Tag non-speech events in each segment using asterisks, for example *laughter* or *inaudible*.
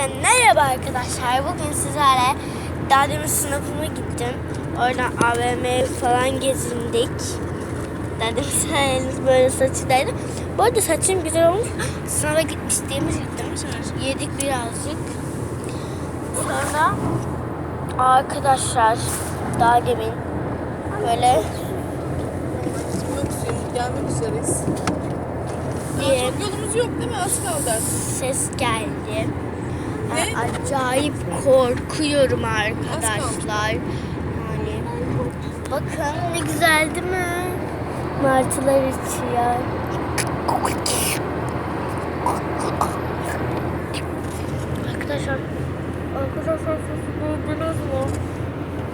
Hepinize merhaba arkadaşlar. Bugün sizlerle daha demin sınıfıma gittim. Oradan AVM falan gezindik. Daha demin *laughs* sayeniz böyle saçındaydı. Bu arada saçım güzel olmuş. *gasps* Sınava gitmiştiğimiz gittim. Yedik birazcık. Sonra arkadaşlar daha demin böyle gelmek üzereyiz. Daha çok yolumuz yok değil mi? Az kaldı. ses geldi. Ne? acayip korkuyorum arkadaşlar. Yani bakın ne güzel değil mi? Martılar içiyor. Arkadaşlar, arkadaşlar sesi duydunuz mu?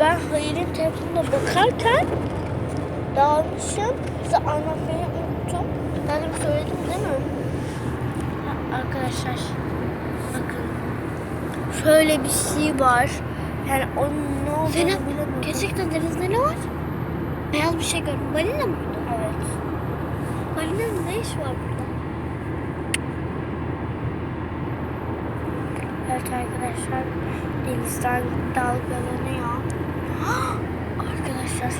Ben Hayır'ın telefonuna bakarken dağılmışım. Size anlatmayı unuttum. Ben de söyledim değil mi? Arkadaşlar şöyle bir şey var. Yani onun ne olduğunu Zeynep, bilemiyorum. Gerçekten denizde ne var? Beyaz bir şey gördüm. Balina mı? Evet. Balinanın ne işi var burada? Evet arkadaşlar denizden dalgalanıyor. *gasps* Arkadaşlar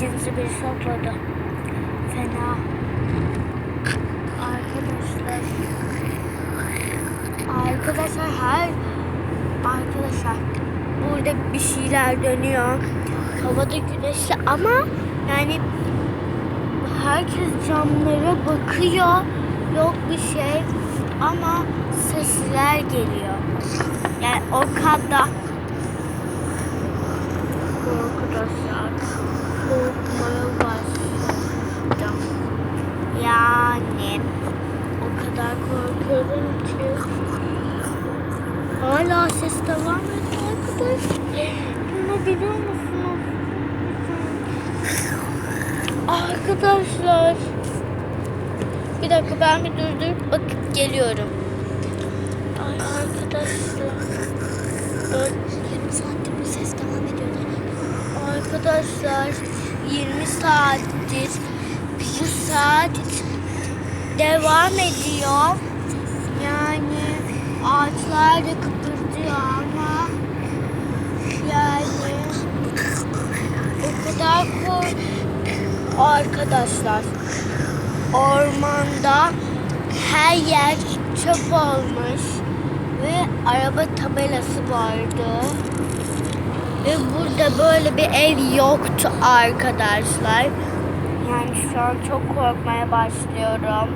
denize bir sokladı. Fena. Arkadaşlar. Arkadaşlar her arkadaşlar burada bir şeyler dönüyor. Havada güneşli ama yani herkes camlara bakıyor. Yok bir şey ama sesler geliyor. Yani o kadar arkadaşlar korkmaya başladım. Yani o kadar korkuyorum ki hala ses devam ediyor arkadaşlar. Bunu biliyor musunuz? Arkadaşlar bir dakika ben bir durdurup bakıp geliyorum. Ay arkadaşlar. Dört- 20 saattir bu ses devam ediyor. Arkadaşlar 20 saattir bir saat devam ediyor. Yani ağaçlar da kıpırdıyor ama yani o kadar kork arkadaşlar ormanda her yer çöp olmuş ve araba tabelası vardı. Ve burada böyle bir ev yoktu arkadaşlar. Yani şu an çok korkmaya başlıyorum.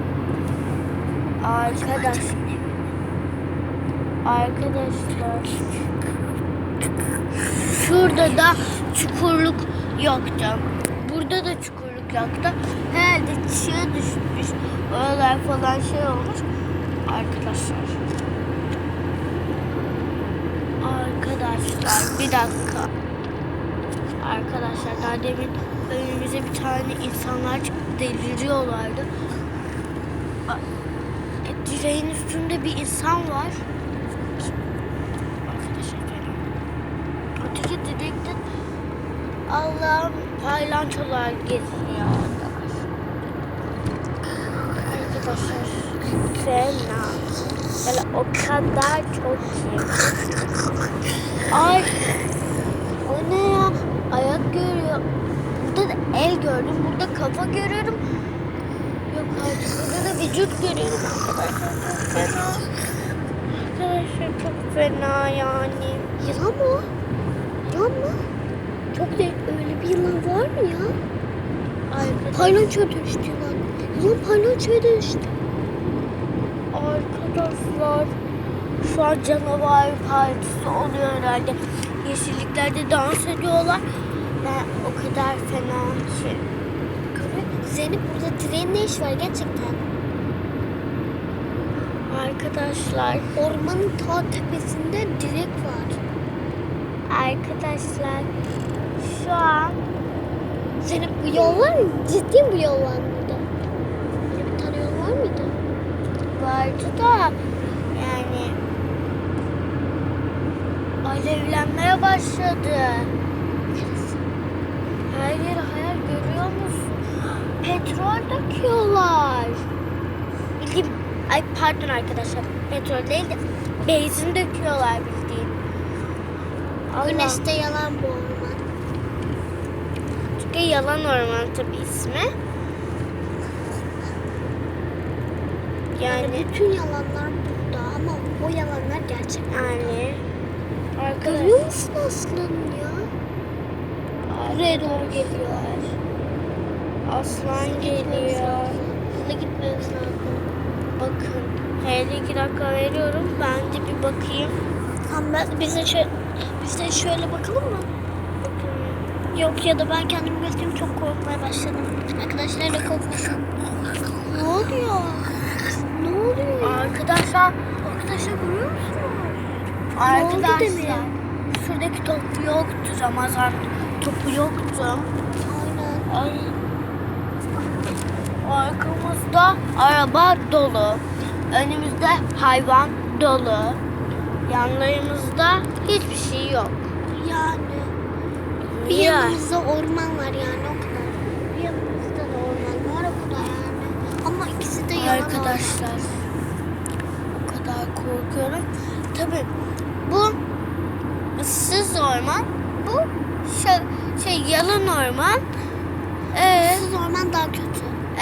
Arkadaş. Arkadaşlar. Şurada da çukurluk yoktu. Burada da çukurluk yoktu. Herhalde çığ düşmüş. Oralar falan şey olmuş. Arkadaşlar. Arkadaşlar bir dakika. Arkadaşlar daha demin önümüze bir tane insanlar deliriyorlardı. E, Direğin üstünde bir insan var. Arkadaşlar fena. Öteki direkte Allah'ım paylançolar geziniyor. Arkadaşlar fena. Yani o kadar çok iyi. Ay. O ne ya? Ayak görüyor. Burada da el gördüm. Burada kafa görüyorum. Yok artık burada da vücut görüyorum arkadaşlar. Çok fena. Arkadaşlar çok fena yani. Yılan mı? Yılan mı? Çok değil. Öyle bir yılan var mı ya? Arkadaşlar, Palyaçoya dönüştü yılan. Yılan palyaçoya dönüştü. arkadaşlar şu an canavar partisi oluyor herhalde. Yeşilliklerde dans ediyorlar. Ve o kadar fena şey. Zeynep burada direğin ne işi var gerçekten? Arkadaşlar, Ormanın ta tepesinde direk var. arkadaşlar şu an Zeynep bu yol var mı? Ciddi bu yol var? Böyle bir tane yol var mıydı? vardı da yani alevlenmeye başladı. Neresi? Her yeri hayal görüyor musun? Petrol döküyorlar. Bildiğin, ay pardon arkadaşlar petrol değil de benzin döküyorlar bildiğin. Allah. Güneşte yalan bu Çünkü yalan orman tabii ismi. Yani Yani bütün yalanlar burada ama o yalanlar gerçek. yani arkadaşlar Görüyor musun aslanım ya? Buraya doğru geliyorlar. aslan geliyor. Hızlı gitmemiz lazım. Bakın. Hele iki dakika veriyorum. Ben de bir bakayım. Tamam ben, biz, de şöyle, biz de şöyle bakalım mı? Yok ya da ben kendimi göstereyim çok korkmaya başladım. Arkadaşlar da korkmasın. Ne oluyor? Ne oluyor? Arkadaşlar Arkadaşlar görüyor musunuz? Arkadaşlar şuradaki topu yoktu Ramazan topu yoktu. Aynen. Ay. Arkamızda araba dolu. Önümüzde hayvan dolu. Yanlarımızda hiçbir şey yok. Yani. Bir Ya. yanımızda orman var yani o kadar. Bir yanımızda da orman var o kadar yani. Ama ikisi de yalan Arkadaşlar o kadar korkuyorum. Tabii bu ıssız orman. Bu şey, şey yalan orman. Ee, Issız orman daha kötü.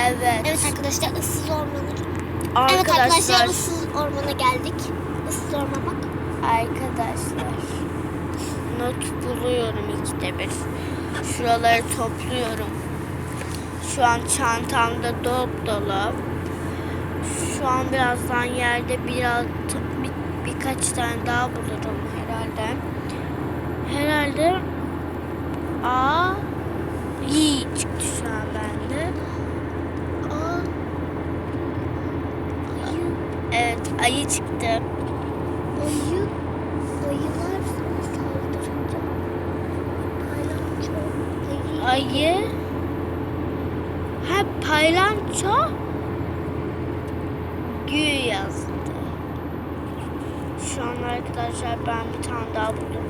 evet. Evet arkadaşlar ıssız ormanı. Evet Arkadaşlar, arkadaşlar ıssız ormana geldik. Issız orman bak. arkadaşlar not buluyorum ikide bir. Şuraları topluyorum. Şu an çantamda dop dolu. Şu an birazdan yerde biraz bir, birkaç tane daha bulurum herhalde. Herhalde A iyi çıktı şu an bende. Aa. Ayı. Evet ayı çıktı. Ayı. Ayılar Ayı. Ayı. Ha paylanço. Gü yazdı. Şu an arkadaşlar ben bir tane daha buldum.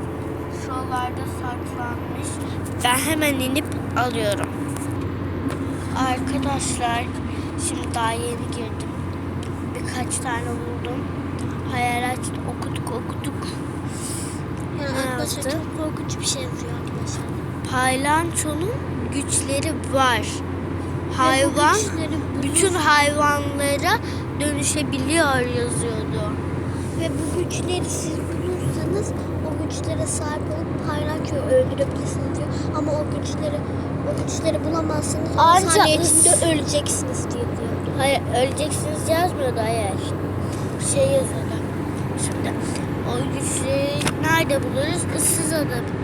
Şuralarda saklanmış. Ben hemen inip alıyorum. Arkadaşlar şimdi daha yeni girdim. Birkaç tane buldum. Hayalet okuduk okuduk. Yani arkadaşlar çok korkunç bir şey yazıyor arkadaşlar. Paylançonun güçleri var. Hayvan güçleri bütün hayvanlara dönüşebiliyor yazıyordu. Ve bu güçleri siz bulursanız o güçlere sahip olup paylaşıyor öldürebilirsiniz diyor. Ama o güçleri o güçleri bulamazsanız on Ancak saniye içinde öleceksiniz diyor. Hayır öleceksiniz yazmıyordu hayır. Şey yazıyordu. Şimdi o güçleri nerede buluruz? Issız ada.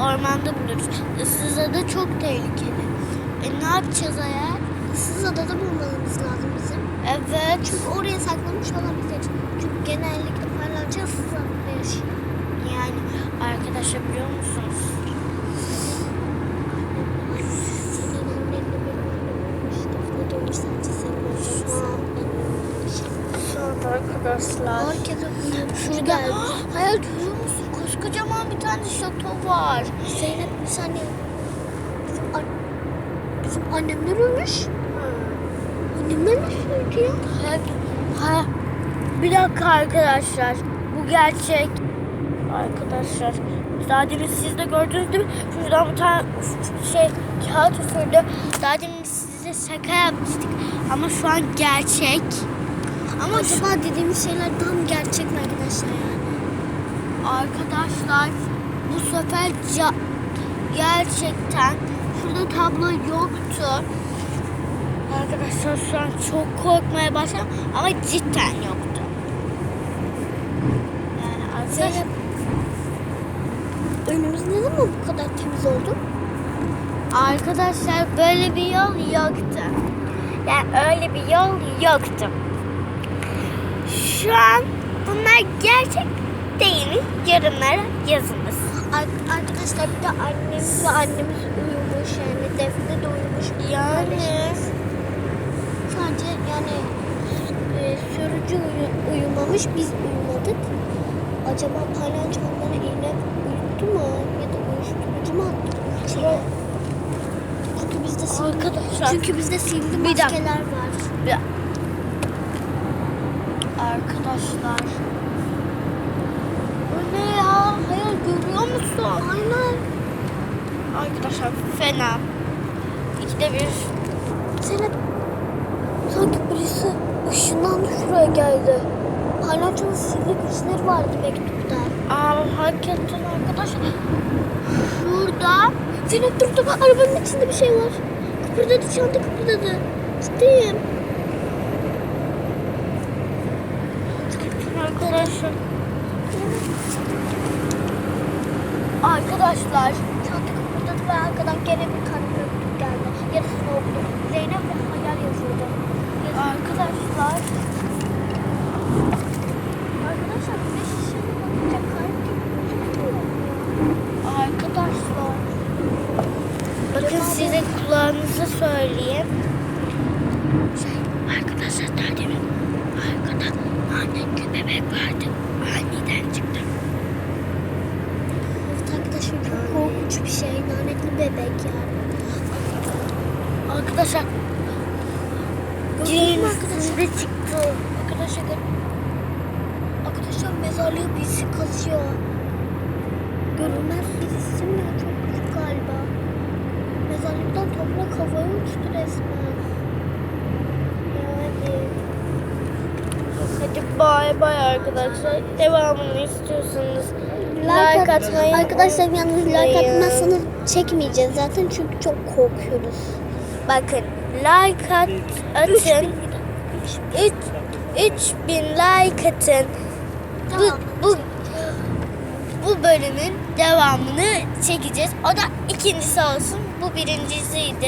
Ormanda buluruz. Issız ada çok tehlikeli. E ne yapacağız eğer? Issız adada bulmamız lazım bizim. Evet. Çünkü oraya saklanmış olabilir. Çünkü genellikle paylaşıyor ıssız adada yaşıyor. Yani arkadaşlar biliyor musunuz? Senin annenle benim annem olmuş. Defne dönmüş sadece senin olacak. Şu anda arkadaşlar. Uyuyor. Şurada *gasps* gelmiş. Koskocaman bir tane şato var. Zeynep bir saniye. Bizim, an- bizim annemler ölmüş. Annemler nasıl öldü ya? Ha, ha. Bir dakika arkadaşlar. Bu gerçek. Arkadaşlar. Daha demin siz de gördünüz değil mi? Şuradan bir tane şey kağıt üfürdü. Daha demin size şaka yapmıştık. Ama şu an gerçek. Ama Acaba dediğimiz şeyler tam gerçek mi arkadaşlar yani? Arkadaşlar bu sefer gerçekten şurada tablo yoktu. Arkadaşlar şu an çok korkmaya başladım ama cidden yoktu. Yani arkadaşlar. Önümüz ne zaman bu kadar temiz oldu? Arkadaşlar böyle bir yol yoktu. Yani öyle bir yol yoktu. Şu an bunlar gerçek değil mi? Yorumlara yazınız. Ar- arkadaşlar bir de annemiz ve annemiz uyumuş yani Defne de uyumuş. Yani. Sadece yani e, sürücü uyu- uyumamış biz uyumadık. Acaba palyaço onlara iğne uyuttu mu? Ya da uyuşturucu mu attı? Çünkü bizde sihirli, Arkadaşlar. çünkü bizde dakika. maskeler var. Arkadaşlar son. Aynen. Arkadaşlar fena. İkide bir. Zeynep sanki birisi ışınlandı şuraya geldi. Palyaçonun sihirli güçleri vardı mektupta. Aa, hakikaten arkadaşlar. Şurada Zeynep dur dur arabanın içinde bir şey var. Kıpırdadı çanta kıpırdadı. Ciddiyim. arkadaşlar. Arkadaşlar Çanta kıpırdadı ve arkadan gene bir tane geldi. Yarısı oldu. Zeynep ve hayal yazıyordu. arkadaşlar Arkadaşlar bir şişeye bakınca kalp arkadaşlar bakın size kulağınıza söyleyeyim. Şey, arkadaşlar daha demin arkada lanetli bebek vardı. Aniden çıktı. Evet arkadaşlar çok korkunç bir şey. Lanetli bebek yani. Arkadaşlar arkadaşlar? size çıktı. Arkadaşlar Arkadaşlar mezarlığı birisi kazıyor. Görünmez birisi mi? Çok küçük galiba. Mezarlıktan toprak havaya uçtu resmen. Yani. Hadi bay bay arkadaşlar. Devamını istiyorsanız like, atmayı Arkadaşlar yalnız like atmazsanız çekmeyeceğiz zaten çünkü çok korkuyoruz. Bakın like at, atın. 3 3000 like atın. Bu, bu, bu bölümün devamını çekeceğiz. O da ikincisi olsun. Bu birincisiydi.